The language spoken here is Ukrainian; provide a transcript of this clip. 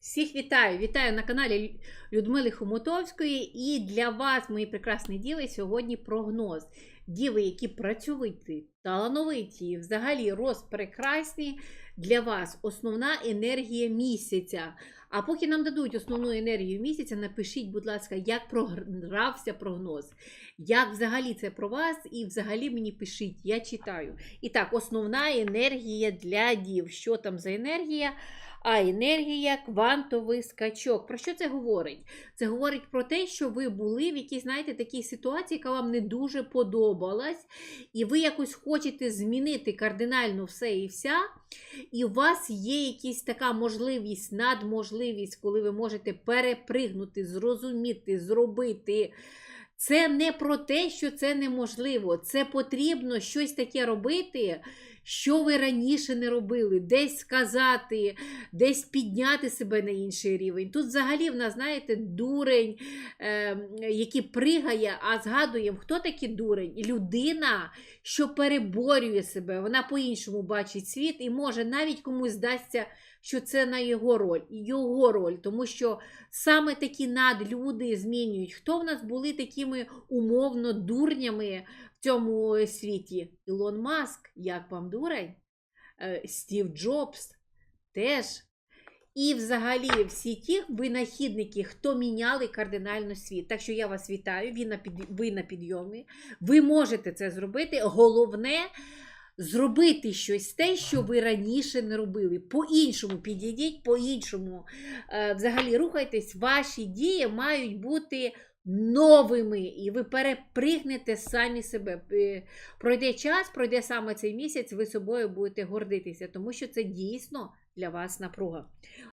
Всіх вітаю! Вітаю на каналі Людмили Хомутовської. І для вас, мої прекрасні діви, сьогодні прогноз. Діви, які працьовиті, талановиті, і взагалі розпрекрасні. Для вас основна енергія місяця. А поки нам дадуть основну енергію місяця, напишіть, будь ласка, як програвся прогноз. Як взагалі це про вас, і взагалі мені пишіть, я читаю. І так, основна енергія для дів. Що там за енергія? А енергія квантовий скачок. Про що це говорить? Це говорить про те, що ви були в якійсь, знаєте, такій ситуації, яка вам не дуже подобалась, і ви якось хочете змінити кардинально все і вся. І у вас є якась така можливість, надможливість, коли ви можете перепригнути, зрозуміти, зробити. Це не про те, що це неможливо. Це потрібно щось таке робити, що ви раніше не робили, десь сказати, десь підняти себе на інший рівень. Тут взагалі в нас, знаєте, дурень, е, який пригає, а згадуємо, хто такий дурень? Людина, що переборює себе, вона по-іншому бачить світ і може навіть комусь здасться, що це на його роль, його роль, тому що саме такі надлюди змінюють. Хто в нас були такими умовно дурнями в цьому світі? Ілон Маск, як вам дурень? Е, Стів Джобс теж. І взагалі всі ті винахідники, хто міняли кардинально світ. Так що я вас вітаю, ви на, підйомі. Ви можете це зробити. Головне зробити щось те, що ви раніше не робили. По-іншому підійдіть, по-іншому. Е, взагалі рухайтесь, ваші дії мають бути. Новими, і ви перепригнете самі себе. Е, Пройде час, пройде саме цей місяць, ви собою будете гордитися, тому що це дійсно для вас напруга.